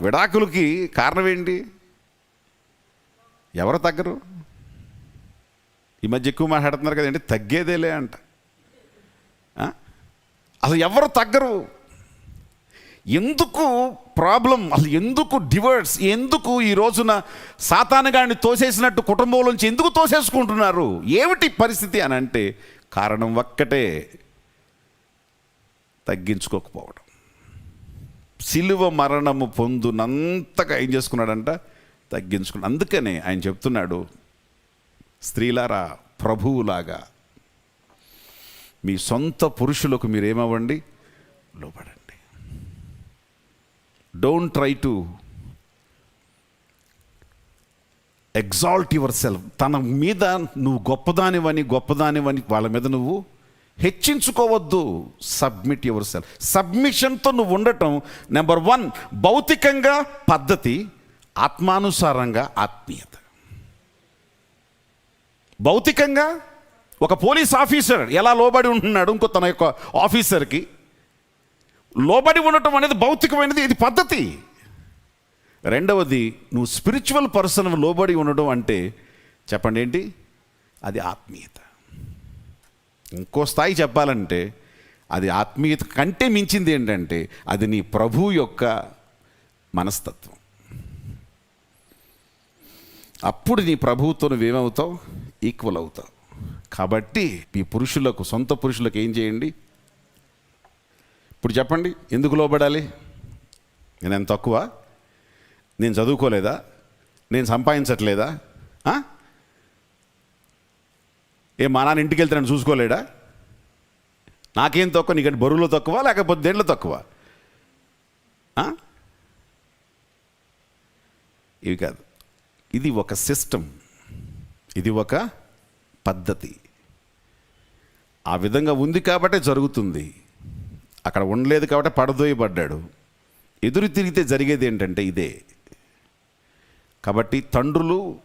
విడాకులకి కారణం ఏంటి ఎవరు తగ్గరు? ఈ మధ్య ఎక్కువ మాట్లాడుతున్నారు కదండి తగ్గేదేలే అంట. అసలు ఎవరు తగ్గరు? ఎందుకు ప్రాబ్లం అసలు ఎందుకు డివర్స్ ఎందుకు ఈ రోజున సాతానగాడిని తోసేసినట్టు కుటుంబంలోంచి ఎందుకు తోసేసుకుంటున్నారు? ఏమిటి పరిస్థితి అని అంటే కారణం ఒక్కటే తగ్గించుకోకపోవడం. సిలువ మరణము పొందునంతగా ఏం చేసుకున్నాడంట? తగ్గించుకున్నాడు. అందుకనే ఆయన చెప్తున్నాడు స్త్రీలారా ప్రభువులాగా మీ సొంత పురుషులకు మీరేమవ్వండి? లోపడండి don't try to exalt yourself తన మీద నువ్వు గొప్పదానివని గొప్పదానివని వాళ్ళ మీద నువ్వు హెచ్చించుకోవద్దు. సబ్మిట్ యువర్ సెల్ఫ్ సబ్మిషన్తో నువ్వు ఉండటం నెంబర్ వన్ భౌతికంగా పద్ధతి ఆత్మానుసారంగా ఆత్మీయత. భౌతికంగా ఒక పోలీస్ ఆఫీసర్ ఎలా లోబడి ఉంటున్నాడు ఇంకో తన యొక్క ఆఫీసర్కి. లోబడి ఉండటం అనేది భౌతికమైనది ఇది పద్ధతి. రెండవది నువ్వు స్పిరిచువల్ పర్సన్ లోబడి ఉండడం అంటే చెప్పండి ఏంటి? అది ఆత్మీయత. ఇంకో స్థాయి చెప్పాలంటే అది ఆత్మీయత కంటే మించింది ఏంటంటే అది నీ ప్రభు యొక్క మనస్తత్వం. అప్పుడు నీ ప్రభువుతో నువ్వేమవుతావు ఈక్వల్ అవుతావు. కాబట్టి మీ పురుషులకు సొంత పురుషులకు ఏం చేయండి? ఇప్పుడు చెప్పండి ఎందుకు లోబడాలి? నేను ఎంత తక్కువ? నేను చదువుకోలేదా? నేను సంపాదించట్లేదా? ఏ మా నాన్న ఇంటికి వెళ్తే నన్ను చూసుకోలేడా? నాకేం తక్కువ? నీకంటే బరువులో తక్కువ లేకపోతే దేంట్లో తక్కువ? ఇవి కాదు. ఇది ఒక సిస్టమ్ ఇది ఒక పద్ధతి. ఆ విధంగా ఉంది కాబట్టే జరుగుతుంది. అక్కడ ఉండలేదు కాబట్టి పడదోయబడ్డాడు. ఎదురు తిరిగితే జరిగేది ఏంటంటే ఇదే. కాబట్టి తండ్రులు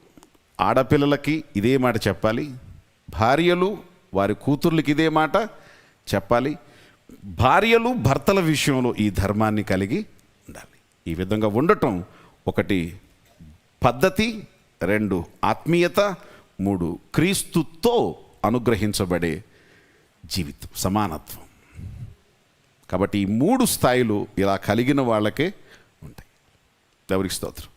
ఆడపిల్లలకి ఇదే మాట చెప్పాలి. భార్యలు వారి కూతుర్లకి ఇదే మాట చెప్పాలి. భార్యలు భర్తల విషయంలో ఈ ధర్మాన్ని కలిగి ఉండాలి. ఈ విధంగా ఉండటం ఒకటి పద్ధతి రెండు ఆత్మీయత మూడు క్రీస్తుతో అనుగ్రహించబడే జీవితం సమానత్వం. కాబట్టి ఈ మూడు స్థాయిలు ఇలా కలిగిన వాళ్ళకే ఉంటాయి. ఎవరికి స్తోత్రం.